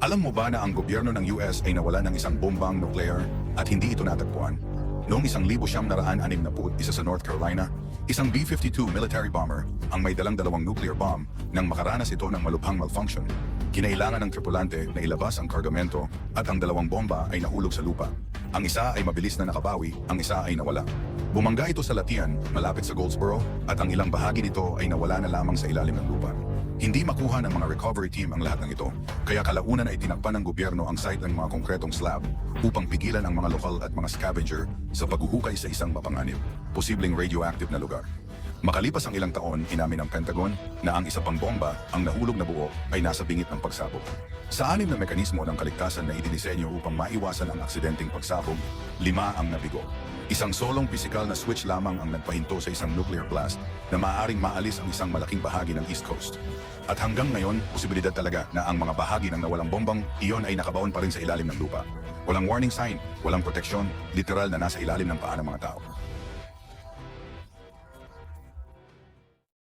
Alam mo ba na ang gobyerno ng US ay nawala ng isang bombang nuclear at hindi ito natagpuan? Noong isang libo siyam naraan anim na put, isa sa North Carolina, isang B-52 military bomber ang may dalang dalawang nuclear bomb nang makaranas ito ng malubhang malfunction. Kinailangan ng tripulante na ilabas ang kargamento at ang dalawang bomba ay nahulog sa lupa. Ang isa ay mabilis na nakabawi, ang isa ay nawala. Bumangga ito sa Latian, malapit sa Goldsboro, at ang ilang bahagi nito ay nawala na lamang sa ilalim ng lupa. Hindi makuha ng mga recovery team ang lahat ng ito, kaya kalaunan ay tinakpan ng gobyerno ang site ng mga konkretong slab upang pigilan ang mga lokal at mga scavenger sa paghuhukay sa isang mapanganib, posibleng radioactive na lugar. Makalipas ang ilang taon, inamin ng Pentagon na ang isa pang bomba, ang nahulog na buo, ay nasa bingit ng pagsabog. Sa anim na mekanismo ng kaligtasan na idinisenyo upang maiwasan ang aksidenteng pagsabog, lima ang nabigo. Isang solong pisikal na switch lamang ang nagpahinto sa isang nuclear blast na maaaring maalis ang isang malaking bahagi ng East Coast. At hanggang ngayon, posibilidad talaga na ang mga bahagi ng nawalang bombang, iyon ay nakabaon pa rin sa ilalim ng lupa. Walang warning sign, walang proteksyon, literal na nasa ilalim ng paa ng mga tao.